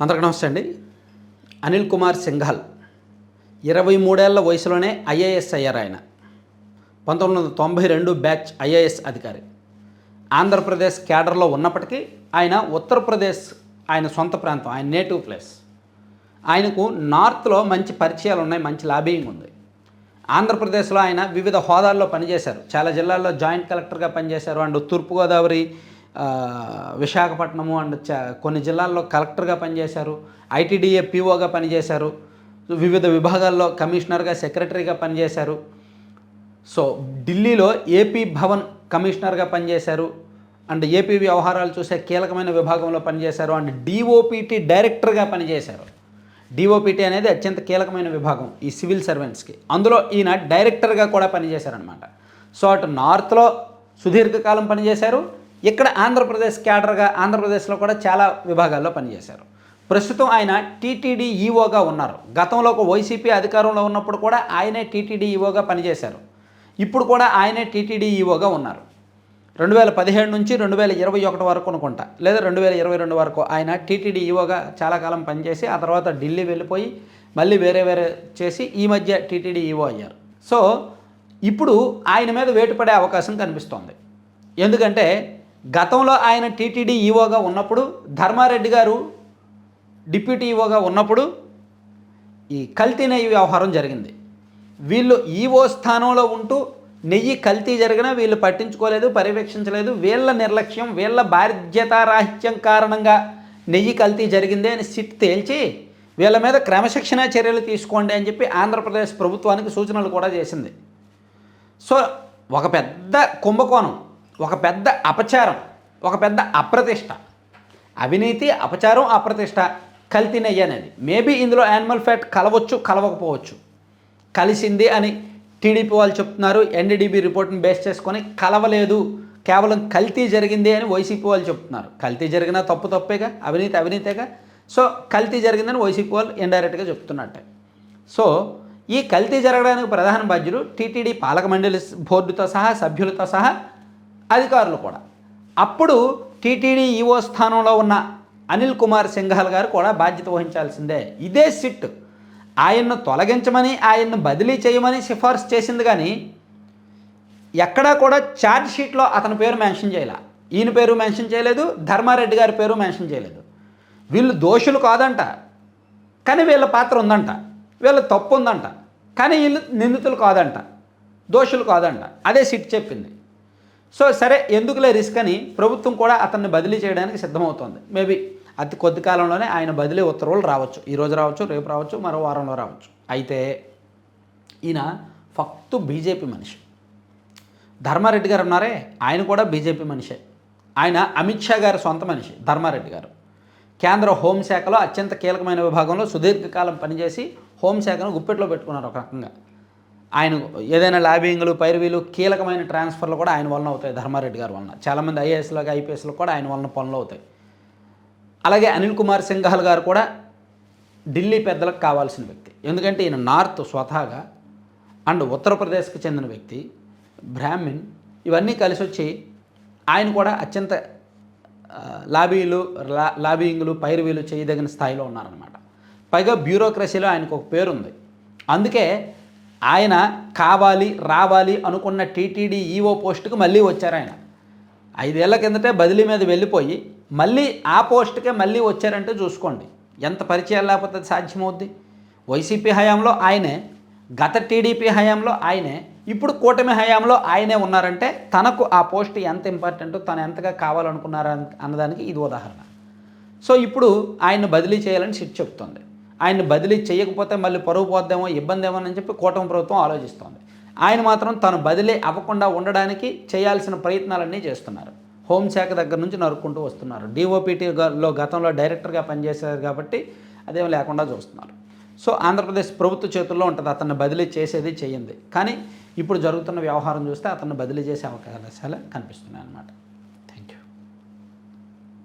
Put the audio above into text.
అందరికీ నమస్తే అండి. అనిల్ కుమార్ సింఘాల్ ఇరవై మూడేళ్ళ వయసులోనే ఐఏఎస్ అయ్యారు ఆయన. పంతొమ్మిది వందల తొంభై రెండు బ్యాచ్ ఐఏఎస్ అధికారి. ఆంధ్రప్రదేశ్ క్యాడర్లో ఉన్నప్పటికీ ఆయన ఉత్తరప్రదేశ్ ఆయన సొంత ప్రాంతం ఆయన నేటివ్ ప్లేస్. ఆయనకు నార్త్లో మంచి పరిచయాలు ఉన్నాయి మంచి లాబింగ్ ఉంది. ఆంధ్రప్రదేశ్లో ఆయన వివిధ హోదాల్లో పనిచేశారు. చాలా జిల్లాల్లో జాయింట్ కలెక్టర్గా పనిచేశారు. అండ్ తూర్పుగోదావరి విశాఖపట్నము అండ్ చ కొన్ని జిల్లాల్లో కలెక్టర్గా పనిచేశారు ఐటీడీఏ పీఓగా పనిచేశారు వివిధ విభాగాల్లో కమిషనర్గా సెక్రటరీగా పనిచేశారు. సో ఢిల్లీలో ఏపీ భవన్ కమిషనర్గా పనిచేశారు అండ్ ఏపీ వ్యవహారాలు చూసే కీలకమైన విభాగంలో పనిచేశారు అండ్ డిఓపిటి డైరెక్టర్గా పనిచేశారు. డిఓపిటి అనేది అత్యంత కీలకమైన విభాగం ఈ సివిల్ సర్వెంట్స్కి. అందులో ఈయన డైరెక్టర్గా కూడా పనిచేశారనమాట సో అటు నార్త్లో సుదీర్ఘకాలం పనిచేశారు ఇక్కడ ఆంధ్రప్రదేశ్ క్యాడర్గా ఆంధ్రప్రదేశ్లో కూడా చాలా విభాగాల్లో పనిచేశారు. ప్రస్తుతం ఆయన టీటీడీ ఈఓగా ఉన్నారు. గతంలో ఒక వైసీపీ అధికారంలో ఉన్నప్పుడు కూడా ఆయనే టీటీడీ ఈఓగా పనిచేశారు. ఇప్పుడు కూడా ఆయనే టీటీడీ ఈఓగా ఉన్నారు. రెండు వేల పదిహేడు నుంచి రెండు వేల ఇరవై ఒకటి వరకు అనుకుంటా లేదా రెండు వేల ఇరవై రెండు వరకు ఆయన టీటీడీ ఈఓగా చాలా కాలం పనిచేసి ఆ తర్వాత ఢిల్లీ వెళ్ళిపోయి మళ్ళీ వేరే వేరే చేసి ఈ మధ్య టీటీడీ ఈఓ అయ్యారు. సో ఇప్పుడు ఆయన మీద వేటు పడే అవకాశం కనిపిస్తోంది. ఎందుకంటే గతంలో ఆయన టీటీడీ ఈఓగా ఉన్నప్పుడు ధర్మారెడ్డి గారు డిప్యూటీ ఈవోగా ఉన్నప్పుడు ఈ కల్తీ నెయ్యి వ్యవహారం జరిగింది. వీళ్ళు ఈఓ స్థానంలో ఉంటూ నెయ్యి కల్తీ జరిగినా వీళ్ళు పట్టించుకోలేదు పర్యవేక్షించలేదు. వీళ్ళ నిర్లక్ష్యం వీళ్ళ బాధ్యతారాహిత్యం కారణంగా నెయ్యి కల్తీ జరిగింది అని సిట్ తేల్చి వీళ్ళ మీద క్రమశిక్షణ చర్యలు తీసుకోండి అని చెప్పి ఆంధ్రప్రదేశ్ ప్రభుత్వానికి సూచనలు కూడా చేసింది. సో ఒక పెద్ద కుంభకోణం. ఒక పెద్ద అపచారం ఒక పెద్ద అప్రతిష్ట. అవినీతి అపచారం అప్రతిష్ట కల్తీ నెయ్యి అనేది. మేబీ ఇందులో యానిమల్ ఫ్యాట్ కలవచ్చు కలవకపోవచ్చు. కలిసింది అని టీడీపీ వాళ్ళు చెప్తున్నారు. ఎన్డీడీబీ రిపోర్ట్ని బేస్ చేసుకొని కలవలేదు. కేవలం కల్తీ జరిగింది అని వైసీపీ వాళ్ళు చెప్తున్నారు. కల్తీ జరిగినా తప్పు తప్పేగా? అవినీతి అవినీతేగా? సో కల్తీ జరిగిందని వైసీపీ వాళ్ళు ఇండైరెక్ట్గా చెప్తున్నట్టే. సో ఈ కల్తీ జరగడానికి ప్రధాన బాధ్యులు టీటీడీ పాలక మండలి బోర్డుతో సహా సభ్యులతో సహా అధికారులు కూడా. అప్పుడు టీటీడీ ఈఓ స్థానంలో ఉన్న అనిల్ కుమార్ సింఘాల్ గారు కూడా బాధ్యత వహించాల్సిందే. ఇదే సిట్. ఆయన్ను తొలగించమని ఆయన్ను బదిలీ చేయమని సిఫార్సు చేసింది కానీ ఎక్కడా కూడా ఛార్జ్ షీట్లో అతని పేరు మెన్షన్ చేయలే. ఈయన పేరు మెన్షన్ చేయలేదు ధర్మారెడ్డి గారి పేరు మెన్షన్ చేయలేదు. వీళ్ళు దోషులు కాదంట. కానీ వీళ్ళ పాత్ర ఉందంట. వీళ్ళ తప్పు ఉందంట. కానీ వీళ్ళు నిందితులు కాదంట. దోషులు కాదంట. అదే సిట్ చెప్పింది. సో సరే ఎందుకులే రిస్క్ అని ప్రభుత్వం కూడా అతన్ని బదిలీ చేయడానికి సిద్ధమవుతోంది. మేబీ అతి కొద్ది కాలంలోనే ఆయన బదిలీ ఉత్తర్వులు రావచ్చు. ఈరోజు రావచ్చు రేపు రావచ్చు మరో వారంలో రావచ్చు. అయితే ఈయన ఫక్తు బీజేపీ మనిషి. ధర్మారెడ్డి గారు ఉన్నారే ఆయన కూడా బీజేపీ మనిషే. ఆయన అమిత్ షా గారి సొంత మనిషి ధర్మారెడ్డి గారు. కేంద్ర హోంశాఖలో అత్యంత కీలకమైన విభాగంలో సుదీర్ఘకాలం పనిచేసి హోంశాఖను గుప్పెట్లో పెట్టుకున్నారు ఒక రకంగా. ఆయన ఏదైనా లాబింగ్లు పైరువీలు కీలకమైన ట్రాన్స్ఫర్లు కూడా ఆయన వలన అవుతాయి ధర్మారెడ్డి గారి వలన. చాలామంది ఐఏఎస్లకు ఐపీఎస్లు కూడా ఆయన వలన పనులు అవుతాయి. అలాగే అనిల్ కుమార్ సింఘాల్ గారు కూడా ఢిల్లీ పెద్దలకు కావాల్సిన వ్యక్తి. ఎందుకంటే ఈయన నార్త్ స్వతహాగా అండ్ ఉత్తరప్రదేశ్కి చెందిన వ్యక్తి బ్రాహ్మిన్ ఇవన్నీ కలిసి వచ్చి ఆయన కూడా అత్యంత లాబీలు లా లాబీయింగ్లు పైరువీలు చేయదగిన స్థాయిలో ఉన్నారనమాట పైగా బ్యూరోక్రసీలో ఆయనకు ఒక పేరుంది. అందుకే ఆయన కావాలి రావాలి అనుకున్న టీటీడీ ఈఓ పోస్టుకు మళ్ళీ వచ్చారు ఆయన. ఐదేళ్ళ కిందటే బదిలీ మీద వెళ్ళిపోయి మళ్ళీ ఆ పోస్టుకే మళ్ళీ వచ్చారంటే చూసుకోండి. ఎంత పరిచయాలు లేకపోతే అది సాధ్యమవుద్ది? వైసీపీ హయాంలో ఆయనే గత టీడీపీ హయాంలో ఆయనే ఇప్పుడు కూటమి హయాంలో ఆయనే ఉన్నారంటే తనకు ఆ పోస్ట్ ఎంత ఇంపార్టెంటో తను ఎంతగా కావాలనుకున్నారని అన్నదానికి ఇది ఉదాహరణ. సో ఇప్పుడు ఆయన్ని బదిలీ చేయాలని సిట్ చెప్తోంది ఆయన్ని బదిలీ చేయకపోతే మళ్ళీ పరువు పోద్దేమో ఇబ్బంది ఏమో అని చెప్పి కూటమి ప్రభుత్వం ఆలోచిస్తోంది. ఆయన మాత్రం తను బదిలీ అవ్వకుండా ఉండడానికి చేయాల్సిన ప్రయత్నాలన్నీ చేస్తున్నారు. హోంశాఖ దగ్గర నుంచి నరుక్కుంటూ వస్తున్నారు. డిఓపిటీలో గతంలో డైరెక్టర్గా పనిచేశారు కాబట్టి అదేం లేకుండా చూస్తున్నారు. సో ఆంధ్రప్రదేశ్ ప్రభుత్వ చేతుల్లో ఉంటుంది అతన్ని బదిలీ చేసేది చేయింది. కానీ ఇప్పుడు జరుగుతున్న వ్యవహారం చూస్తే అతన్ని బదిలీ చేసే అవకాశాలు కనిపిస్తున్నాయి అన్నమాట